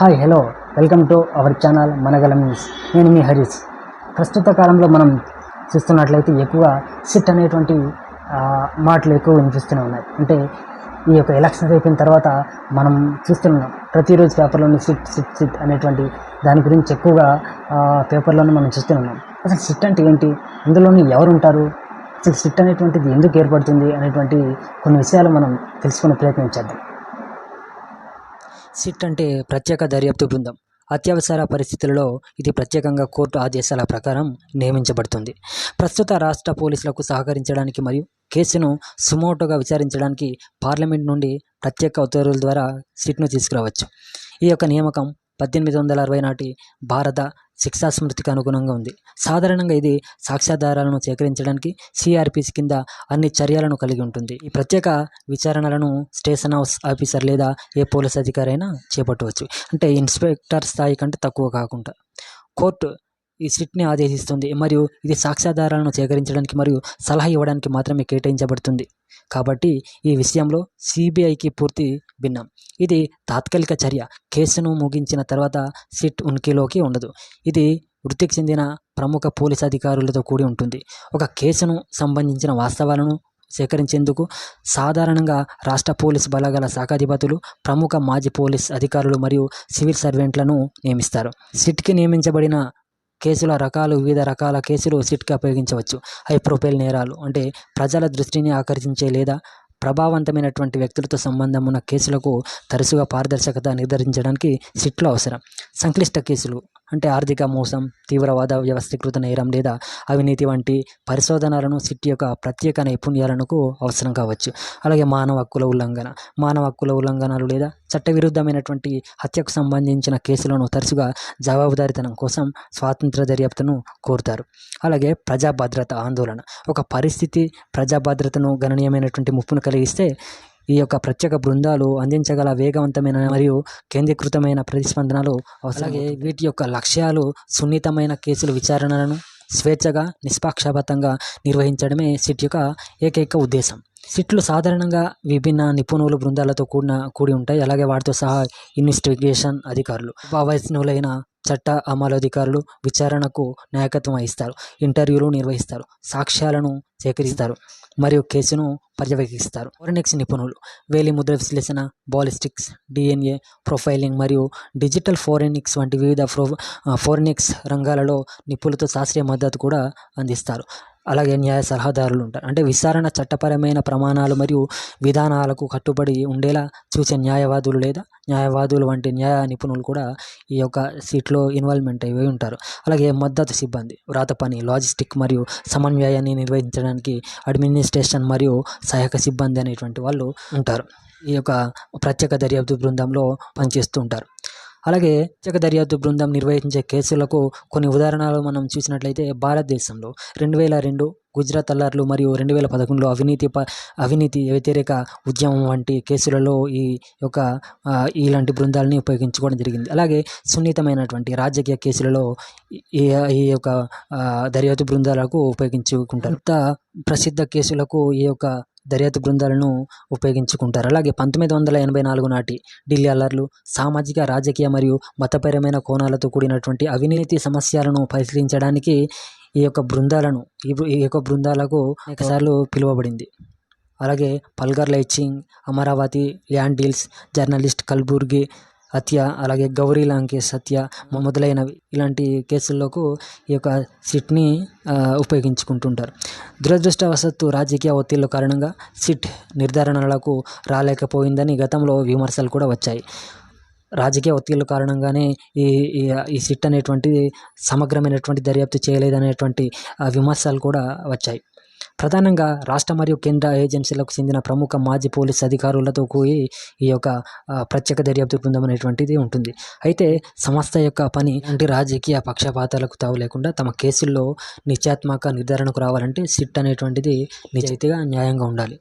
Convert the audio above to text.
Hi hello. Welcome to our channel Managalam news. నేను మీ హరీష్. ప్రస్తుత కాలంలో మనం చూస్తున్నట్లయితే ఎక్కువ సిట్ అనేటువంటి మాటలు ఎక్కువ వినిపిస్తూనే ఉన్నాయి. అంటే ఈ యొక్క ఎలక్షన్స్ అయిపోయిన తర్వాత మనం చూస్తున్నాం. ప్రతిరోజు పేపర్లోని సిట్ సిట్ సిట్ అనేటువంటి దాని గురించి ఎక్కువగా పేపర్లోనే మనం చూస్తున్నాం అసలు సిట్ అంటే ఏంటి? ఇందులోని ఎవరు ఉంటారు? అసలు సిట్ అనేటువంటిది ఎందుకు ఏర్పడుతుంది? అనేటువంటి కొన్ని విషయాలు మనం తెలుసుకునే ప్రయత్నం చేద్దాం. సిట్ అంటే ప్రత్యేక దర్యాప్తు బృందం. అత్యవసర పరిస్థితులలో ఇది ప్రత్యేకంగా కోర్టు ఆదేశాల ప్రకారం నియమించబడుతుంది. ప్రస్తుత రాష్ట్ర పోలీసులకు సహకరించడానికి మరియు కేసును సుమోటోగా విచారించడానికి పార్లమెంట్ నుండి ప్రత్యేక ఉత్తర్వుల ద్వారా సిట్ను తీసుకురావచ్చు. ఈ యొక్క నియామకం పద్దెనిమిది వందల అరవై నాటి భారత శిక్షా స్మృతికి అనుగుణంగా ఉంది. సాధారణంగా ఇది సాక్ష్యాధారాలను సేకరించడానికి సిఆర్పిసి కింద అన్ని చర్యలను కలిగి ఉంటుంది. ఈ ప్రత్యేక విచారణలను స్టేషన్ హౌస్ ఆఫీసర్ లేదా ఏ పోలీస్ అధికారి అయినా చేపట్టవచ్చు. అంటే ఇన్స్పెక్టర్ స్థాయి కంటే తక్కువ కాకుండా. కోర్టు ఈ సిట్ని ఆదేశిస్తుంది. మరియు ఇది సాక్ష్యాధారాలను సేకరించడానికి మరియు సలహా ఇవ్వడానికి మాత్రమే కేటాయించబడుతుంది. కాబట్టి ఈ విషయంలో సిబిఐకి పూర్తి భిన్నం. ఇది తాత్కాలిక చర్య. కేసును ముగించిన తర్వాత సిట్ ఉనికిలోకి ఉండదు. ఇది వృత్తికి చెందిన ప్రముఖ పోలీస్ అధికారులతో కూడి ఉంటుంది. ఒక కేసును సంబంధించిన వాస్తవాలను సేకరించేందుకు సాధారణంగా రాష్ట్ర పోలీస్ బలగాల శాఖాధిపతులు ప్రముఖ మాజీ పోలీస్ అధికారులు మరియు సివిల్ సర్వెంట్లను నియమిస్తారు. సిట్కి నియమించబడిన కేసుల రకాలు వివిధ రకాల కేసులు సిట్కి ఉపయోగించవచ్చు. హై ప్రొఫైల్ నేరాలు అంటే ప్రజల దృష్టిని ఆకర్షించే లేదా ప్రభావవంతమైనటువంటి వ్యక్తులతో సంబంధం ఉన్న కేసులకు తరచుగా పారదర్శకత నిర్ధారించడానికి సిట్లు అవసరం. సంక్లిష్ట కేసులు. అంటే ఆర్థిక మోసం తీవ్రవాద వ్యవస్థీకృత నేరం లేదా అవినీతి వంటి పరిశోధనలను సిటీ యొక్క ప్రత్యేక నైపుణ్యాలకు అవసరం కావచ్చు. అలాగే మానవ హక్కుల ఉల్లంఘన. మానవ హక్కుల ఉల్లంఘనలు లేదా చట్టవిరుద్ధమైనటువంటి హత్యకు సంబంధించిన కేసులను తరచుగా జవాబుదారితనం కోసం స్వాతంత్ర దర్యాప్తును కోరుతారు. అలాగే ప్రజా భద్రత ఆందోళన. ఒక పరిస్థితి ప్రజా భద్రతను గణనీయమైనటువంటి ముప్పును కలిగిస్తే ఈ యొక్క ప్రత్యేక బృందాలు అందించగల వేగవంతమైన మరియు కేంద్రీకృతమైన ప్రతిస్పందనలు. అలాగే వీటి యొక్క లక్ష్యాలు సున్నితమైన కేసుల విచారణలను స్వేచ్ఛగా నిష్పక్షపాతంగా నిర్వహించడమే సిట్ యొక్క ఏకైక ఉద్దేశం సిట్లు సాధారణంగా విభిన్న నిపుణులు బృందాలతో కూడిన కూడి ఉంటాయి అలాగే వాటితో సహా ఇన్వెస్టిగేషన్ అధికారులు వయస్సునులైన చట్ట అమలు అధికారులు విచారణకు నాయకత్వం వహిస్తారు ఇంటర్వ్యూలు నిర్వహిస్తారు సాక్ష్యాలను సేకరిస్తారు మరియు కేసును పర్యవేక్షిస్తారు. ఫోరెనిక్స్ నిపుణులు వేలి ముద్ర విశ్లేషణ బాలిస్టిక్స్ డిఎన్ఏ ప్రొఫైలింగ్ మరియు డిజిటల్ ఫోరెనిక్స్ వంటి వివిధ ఫ్రో ఫోరెనిక్స్ రంగాలలో నిపుణులతో శాస్త్రీయ మద్దతు కూడా అందిస్తారు. అలాగే న్యాయ సలహాదారులు ఉంటారు అంటే విచారణ చట్టపరమైన ప్రమాణాలు మరియు విధానాలకు కట్టుబడి ఉండేలా చూసే న్యాయవాదులు లేదా న్యాయవాదులు వంటి న్యాయ నిపుణులు కూడా ఈ యొక్క సీట్లో ఇన్వాల్వ్మెంట్ అయి ఉంటారు. అలాగే మద్దతు సిబ్బంది వ్రాత పని లాజిస్టిక్ మరియు సమన్వయాన్ని నిర్వహించడానికి అడ్మినిస్ట్రేషన్ మరియు సహాయక సిబ్బంది అనేటువంటి వాళ్ళు ఉంటారు. ఈ యొక్క ప్రత్యేక దర్యాప్తు బృందంలో పనిచేస్తూ ఉంటారు. అలాగే ప్రత్యేక దర్యాప్తు బృందం నిర్వహించే కేసులకు కొన్ని ఉదాహరణలు మనం చూసినట్లయితే భారతదేశంలో రెండు వేల రెండు గుజరాత్ అల్లర్లు మరియు రెండు వేల పదకొండులో అవినీతి ప అవినీతి వ్యతిరేక ఉద్యమం వంటి కేసులలో ఈ యొక్క ఇలాంటి బృందాలని ఉపయోగించుకోవడం జరిగింది. అలాగే సున్నితమైనటువంటి రాజకీయ కేసులలో ఈ ఈ యొక్క దర్యాప్తు బృందాలకు ఉపయోగించుకుంటారు. ప్రసిద్ధ కేసులకు ఈ యొక్క దర్యాప్తు బృందాలను ఉపయోగించుకుంటారు. అలాగే పంతొమ్మిది వందల ఎనభై నాలుగు నాటి ఢిల్లీ అల్లర్లు సామాజిక రాజకీయ మరియు మతపరమైన కోణాలతో కూడినటువంటి అవినీతి సమస్యలను పరిశీలించడానికి ఈ యొక్క బృందాలను ఈ బృ- ఈ యొక్క బృందాలకు అనేకసార్లు పిలువబడింది. అలాగే Palghar lynching Amaravati land deals journalist Kalburgi హత్య అలాగే గౌరీ లంకేష్ హత్య మొదలైనవి ఇలాంటి కేసుల్లోకు ఈ యొక్క సిట్ని ఉపయోగించుకుంటుంటారు. దురదృష్టవశత్తు రాజకీయ ఒత్తిళ్ళ కారణంగా సిట్ నిర్ధారణలకు రాలేకపోయిందని గతంలో విమర్శలు కూడా వచ్చాయి. రాజకీయ ఒత్తిళ్ళ కారణంగానే ఈ ఈ ఈ సిట్ అనేటువంటిది సమగ్రమైనటువంటి దర్యాప్తు చేయలేదనేటువంటి విమర్శలు కూడా వచ్చాయి. ప్రధానంగా రాష్ట్ర మరియు కేంద్ర ఏజెన్సీలకు చెందిన ప్రముఖ మాజీ పోలీస్ అధికారులతో కూడి ఈ యొక్క ప్రత్యేక దర్యాప్తు బృందం అనేటువంటిది ఉంటుంది. అయితే సంస్థ యొక్క పని అంటే రాజకీయ పక్షపాతాలకు తావు లేకుండా తమ కేసుల్లో నిత్యాత్మక నిర్ధారణకు రావాలంటే సిట్ అనేటువంటిది నిజాయితీగా న్యాయంగా ఉండాలి.